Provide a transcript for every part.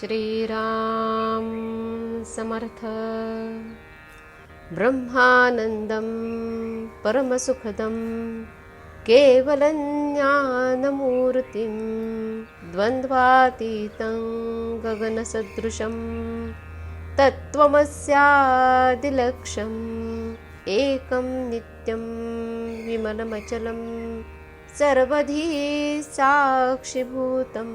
श्रीराम समर्थ। ब्रह्मानन्दं परमसुखदं केवलं ज्ञानमूर्तिं द्वन्द्वातीतं गगनसदृशं तत्त्वमस्यादिलक्ष्यम् एकं नित्यं विमलमचलं सर्वधी साक्षिभूतम्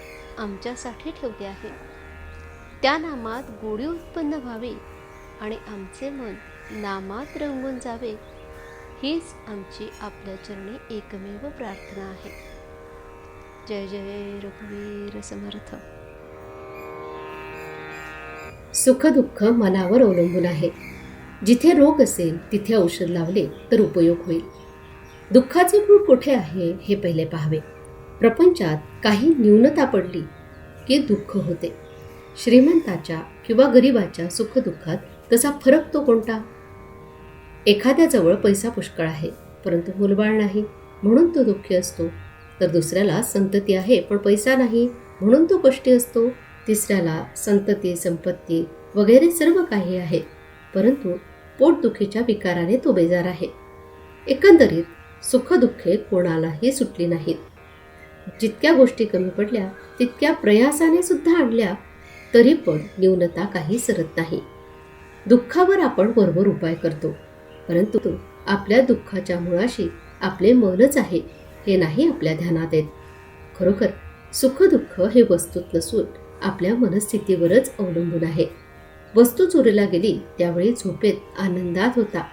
आमच्यासाठी ठेवले आहे. त्या नामात गोडी उत्पन्न व्हावी आणि आमचे मन नामात रंगून जावे हीच आमची आपल्या चरणी एकमेव प्रार्थना आहे. जय जय रघुवीर समर्थ. सुखदुःख मनावर अवलंबून आहे. जिथे रोग असेल तिथे औषध लावले तर उपयोग होईल. दुःखाचे मूळ कुठे आहे हे पहिले पाहावे. प्रपंचात काही न्यूनता पडली की दुःख होते. श्रीमंताच्या किंवा गरिबाच्या सुखदुःखात तसा फरक तो कोणता? एखाद्याजवळ पैसा पुष्कळ आहे परंतु मुलबाळ नाही म्हणून तो दुःखी असतो. तर दुसऱ्याला संतती आहे पण पैसा नाही म्हणून तो कष्टी असतो. तिसऱ्याला संतती संपत्ती वगैरे सर्व काही आहे परंतु पोटदुखीच्या विकाराने तो बेजार आहे. एकंदरीत सुखदुःखे कोणालाही सुटली नाहीत. जितक्या गोष्टी कमी पडल्या तितक्या प्रयासाने सुद्धा आणल्या तरी पण न्यूनता काही सरत नाही. दुःखावर आपण बरोबर उपाय करतो परंतु आपल्या दुःखाच्या मुळाशी आपले मनच आहे हे नाही आपल्या ध्यानात येत. खरोखर सुखदुःख हे वस्तूत नसून आपल्या मनस्थितीवरच अवलंबून आहे. वस्तू चोरीला गेली त्यावेळी झोपेत आनंदात होता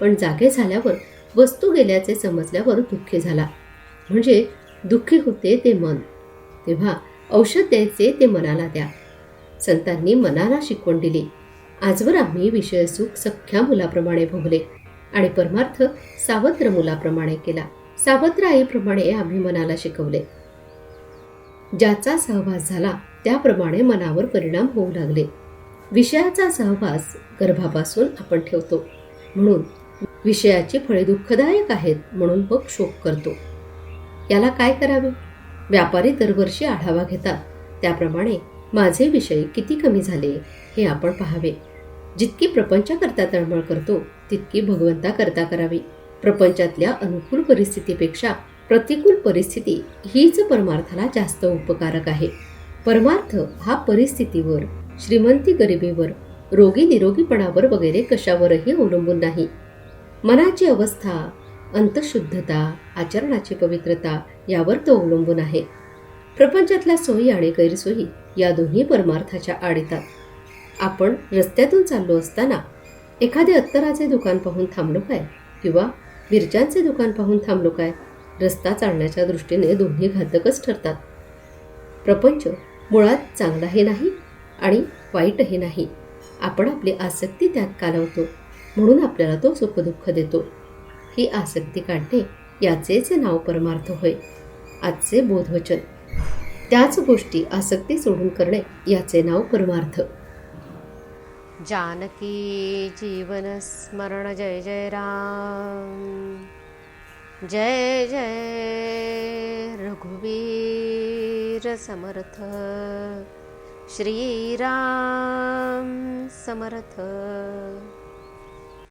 पण जागे झाल्यावर वस्तू गेल्याचे समजल्यावर दुःखी झाला. म्हणजे दुःखी होते ते मन. तेव्हा औषध द्यायचे ते मनाला द्या. संतांनी मनाला शिकवण दिली. आजवर आम्ही विषयसुख सख्या मुलाप्रमाणे भोगले आणि परमार्थ सावत्र मुलाप्रमाणे केला. सावत्र आईप्रमाणे आम्ही मनाला शिकवले. ज्याचा सहवास झाला त्याप्रमाणे मनावर परिणाम होऊ लागले. विषयाचा सहवास गर्भापासून आपण ठेवतो. म्हणून विषयाची फळे दुःखदायक आहेत म्हणून मग शोक करतो. याला काय करावे? व्यापारी दरवर्षी आढावा घेतात. त्याप्रमाणे माझे विषय किती कमी झाले हे आपण पाहावे. जितकी प्रपंचाकरता तळमळ करतो तितकी भगवंताकरता करावी. प्रपंचातल्या अनुकूल परिस्थितीपेक्षा प्रतिकूल परिस्थिती हीच परमार्थाला जास्त उपकारक आहे. परमार्थ हा परिस्थितीवर श्रीमंती गरिबीवर रोगी निरोगीपणावर वगैरे कशावरही अवलंबून नाही. मनाची अवस्था अंतशुद्धता आचरणाची पवित्रता यावर तो अवलंबून आहे. प्रपंचातल्या सोयी आणि गैरसोयी या दोन्ही परमार्थाच्या आड येतात आपण रस्त्यातून चाललो असताना एखादे अत्तराचे दुकान पाहून थांबलो काय? किंवा मिरच्यांचे दुकान पाहून थांबलो काय? रस्ता चालण्याच्या दृष्टीने दोन्ही घातकच ठरतात. प्रपंच मुळात चांगलाही नाही आणि वाईटही नाही. आपण आपली आसक्ती त्यात कालवतो. म्हणून आपल्याला तो सुखदुःख देतो. ही आसक्ती काढणे याचेच नाव परमार्थ होय आजचे बोधवचन. त्याच गोष्टी आसक्ती सोडून करणे याचे नाव परमार्थ. जानकी जीवन स्मरण जय जय राम. जय जय रघुवीर समर्थ. श्रीराम समर्थ.